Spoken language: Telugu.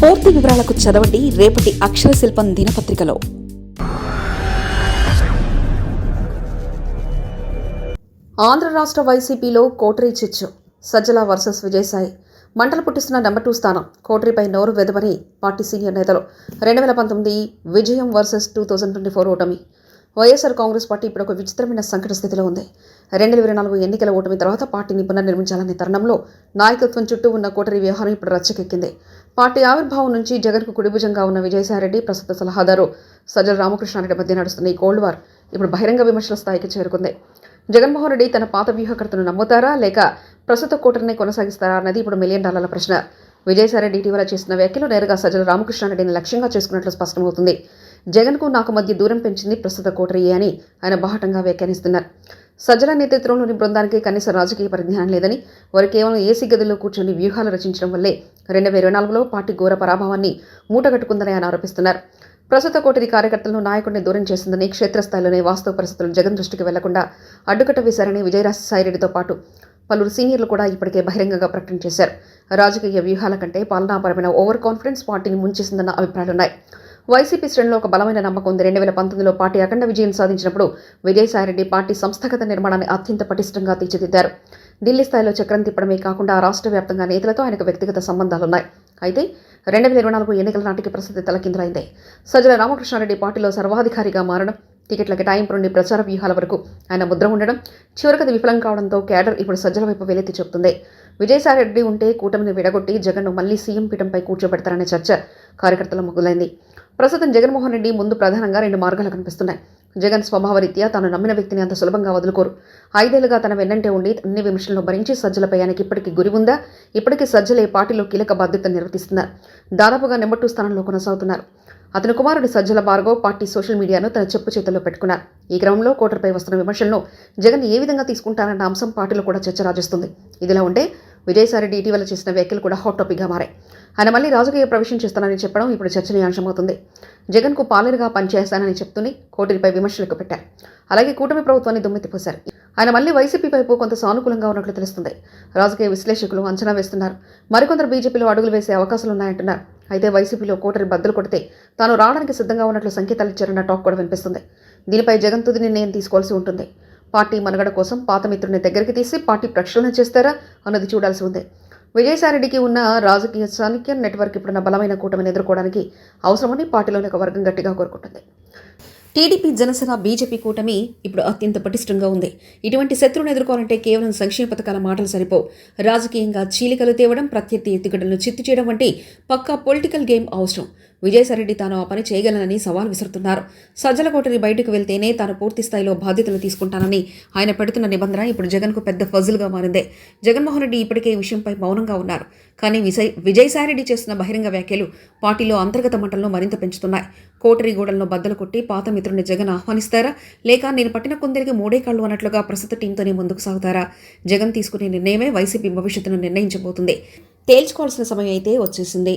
పూర్తి వివరాలకు చదవండి రేపటి అక్షర శిల్పం దినపత్రికలో. ఆంధ్ర రాష్ట్ర వైసీపీలో కోటరీ చిచ్చు. సజ్జల వర్సెస్ విజయసాయి. మంటలు పుట్టిస్తున్న నెంబర్ టూ స్థానం. కోటరీపై నోరు వెదవని పార్టీ సీనియర్ నేతలు. రెండు వేల పంతొమ్మిది విజయం versus two thousand twenty four ఓటమి. వైఎస్ఆర్ కాంగ్రెస్ పార్టీ ఇప్పుడు ఒక విచిత్రమైన సంకట స్థితిలో ఉంది. రెండు వేల ఇరవై నాలుగు ఎన్నికల ఓటమి తర్వాత పార్టీని పునర్నిర్మించాలనే తరుణంలో నాయకత్వం చుట్టూ ఉన్న కోటరీ వ్యవహారం ఇప్పుడు రచ్చకెక్కింది. పార్టీ ఆవిర్భావం నుంచి జగన్కు కుడిభుజంగా ఉన్న విజయసాయిరెడ్డి ప్రస్తుత సలహాదారు సజ్జల రామకృష్ణారెడ్డి మధ్య నడుస్తున్న ఈ కోల్డ్ వార్ ఇప్పుడు బహిరంగ విమర్శల స్థాయికి చేరుకుంది. జగన్మోహన్ రెడ్డి తన పాత వ్యూహకర్తను నమ్ముతారా? లేక ప్రస్తుత కూటమిని కొనసాగిస్తారా అన్నది ఇప్పుడు మిలియన్ డాలర్ల ప్రశ్న. విజయసాయిరెడ్డి ఇటీవల చేసిన వ్యాఖ్యలు నేరుగా సజ్జల రామకృష్ణారెడ్డిని లక్ష్యంగా చేసుకున్నట్లు స్పష్టమవుతుంది. జగన్కు నాకు మధ్య దూరం పెంచింది ప్రస్తుత కూటరియే అని ఆయన బాహటంగా వ్యాఖ్యానిస్తున్నారు. సజ్జల నేతృత్వంలోని బృందానికి కనీస రాజకీయ పరిజ్ఞానం లేదని వారు కేవలం ఏసీ గదిలో కూర్చొని వ్యూహాలు రచించడం వల్లే రెండు వేల ఇరవై నాలుగులో పార్టీ ఘోర పరాభవాన్ని మూటగట్టుకుందని ఆయన ఆరోపిస్తున్నారు. ప్రస్తుత కోటరి కార్యకర్తలను నాయకుడిని దూరం చేసిందని క్షేత్రస్థాయిలోనే వాస్తవ పరిస్థితులు జగన్ దృష్టికి వెళ్ళకుండా అడ్డుకట్ట వేశారని విజయరాజసాయిరెడ్డితో పాటు పలువురు సీనియర్లు కూడా ఇప్పటికే బహిరంగంగా ప్రకటన చేశారు. రాజకీయ వ్యూహాల కంటే పాలనాపరమైన ఓవర్ కాన్ఫిడెన్స్ పార్టీని ముంచేసిందన్న అభిప్రాయాలున్నాయి. వైసీపీ శ్రేణిలో ఒక బలమైన నమ్మకం ఉంది. రెండు వేల పంతొమ్మిదిలో పార్టీ అఖండ విజయం సాధించినప్పుడు విజయసాయిరెడ్డి పార్టీ సంస్థాగత నిర్మాణాన్ని అత్యంత పటిష్టంగా తీర్చిదిద్దారు. ఢిల్లీ స్థాయిలో చక్రం తిప్పడమే కాకుండా రాష్ట్ర వ్యాప్తంగా నేతలతో ఆయనకు వ్యక్తిగత సంబంధాలున్నాయి. అయితే రెండు వేల ఇరవై నాలుగు ఎన్నికల నాటికి ప్రసిద్ధి తలకిందులైంది. సజ్జల రామకృష్ణారెడ్డి పార్టీలో సర్వాధికారిగా మారడం టికెట్ల కేటాయింపు నుండి ప్రచార వ్యూహాల వరకు. ఆయన ముద్ర ఉండడం చివరికది విఫలం కావడంతో క్యాడర్ ఇప్పుడు సజ్జల వైపు వెలెత్తి చెబుతుంది విజయసాయిరెడ్డి ఉంటే కూటమిని విడగొట్టి జగన్ను మళ్ళీ సీఎం పీఠంపై కూర్చోబెడతారనే చర్చ కార్యకర్తల మొదలైంది ప్రస్తుతం జగన్మోహన్ రెడ్డి ముందు ప్రధానంగా రెండు మార్గాలు కనిపిస్తున్నాయి. జగన్ స్వభావరీత్యా తాను నమ్మిన వ్యక్తిని అంత సులభంగా వదులుకోరు. ఐదేళ్ళుగా తన వెన్నంటే ఉండి అన్ని విమర్శలను భరించి సజ్జలపై ఆయనకి ఇప్పటికీ గురి ఉందా? ఇప్పటికీ సజ్జలే పార్టీలో కీలక బాధ్యత నిర్వర్తిస్తున్నారు. దాదాపుగా నెంబర్ టూ స్థానంలో కొనసాగుతున్నారు. అతని కుమారుడు సజ్జల భార్గవ్ పార్టీ సోషల్ మీడియాను తన చెప్పు చేతుల్లో పెట్టుకున్నారు. ఈ క్రమంలో కోటర్పై వస్తున్న విమర్శలను జగన్ ఏ విధంగా తీసుకుంటారన్న అంశం పార్టీలో కూడా చర్చ రాజేస్తుంది. ఇదిలా ఉంటే విజయసాయిరెడ్డి ఇటీవల చేసిన వ్యాఖ్యలు కూడా హాట్ టాపిక్గా మారాయి. ఆయన మళ్ళీ రాజకీయ ప్రవేశం చేస్తానని చెప్పడం ఇప్పుడు చర్చనీయాంశమవుతుంది. జగన్కు పాలేరుగా పనిచేస్తానని చెప్తూనే కోటరిపై విమర్శలకు పెట్టారు. అలాగే కూటమి ప్రభుత్వాన్ని దుమ్మెత్తిపోశారు. ఆయన మళ్ళీ వైసీపీ వైపు కొంత సానుకూలంగా ఉన్నట్లు తెలుస్తుంది. రాజకీయ విశ్లేషకులు అంచనా వేస్తున్నారు. మరికొందరు బీజేపీలో అడుగులు వేసే అవకాశాలున్నాయంటున్నారు అయితే వైసీపీలో కోటరి బద్దలు కొడితే తాను రావడానికి సిద్ధంగా ఉన్నట్లు సంకేతాలు ఇచ్చారన్న టాక్ కూడా వినిపిస్తుంది. దీనిపై జగన్ తుది నిర్ణయం తీసుకోవాల్సి ఉంటుంది. పార్టీ మనుగడ కోసం పాత మిత్రుని దగ్గరికి తీసి పార్టీ ప్రక్షాళన చేస్తారా అన్నది చూడాల్సి ఉంది. విజయసాయిరెడ్డికి ఉన్న రాజకీయ చాణక్య నెట్వర్క్ ఇప్పుడున్న బలమైన కూటమిని ఎదుర్కోవడానికి అవసరమని పార్టీలోని ఒక వర్గం గట్టిగా కోరుకుంటుంది. టీడీపీ జనసేన బీజేపీ కూటమి ఇప్పుడు అత్యంత పటిష్టంగా ఉంది. ఇటువంటి శత్రువును ఎదుర్కోవాలంటే కేవలం సంక్షేమ పథకాల మాటలు సరిపోవు. రాజకీయంగా చీలికలు తేవడం ప్రత్యర్థి ఎత్తుగడలను చిత్తు చేయడం వంటి పక్కా పొలిటికల్ గేమ్ అవసరం. విజయసాయిరెడ్డి తాను ఆ పని చేయగలనని సవాల్ విసురుతున్నారు. సజ్జల కోటరి బయటకు వెళ్తేనే తాను పూర్తి స్థాయిలో బాధ్యతలు తీసుకుంటానని ఆయన పెడుతున్న నిబంధన ఇప్పుడు జగన్కు పెద్ద ఫజుల్గా మారిందే. జగన్మోహన్ రెడ్డి ఇప్పటికే ఈ విషయంపై మౌనంగా ఉన్నారు. కానీ విజయ్ విజయసాయిరెడ్డి చేస్తున్న బహిరంగ వ్యాఖ్యలు పార్టీలో అంతర్గత మంటలను మరింత పెంచుతున్నాయి. కోటరి గోడలను బద్దలు కొట్టి పాత మిత్రుని జగన్ ఆహ్వానిస్తారా? లేక నేను పట్టిన కొందరికి మూడే కళ్ళు అన్నట్లుగా ప్రస్తుత టీంతోనే ముందుకు సాగుతారా? జగన్ తీసుకునే నిర్ణయమే వైసీపీ భవిష్యత్తును నిర్ణయించబోతుంది. తేల్చుకోవాల్సిన సమయం అయితే వచ్చేసింది.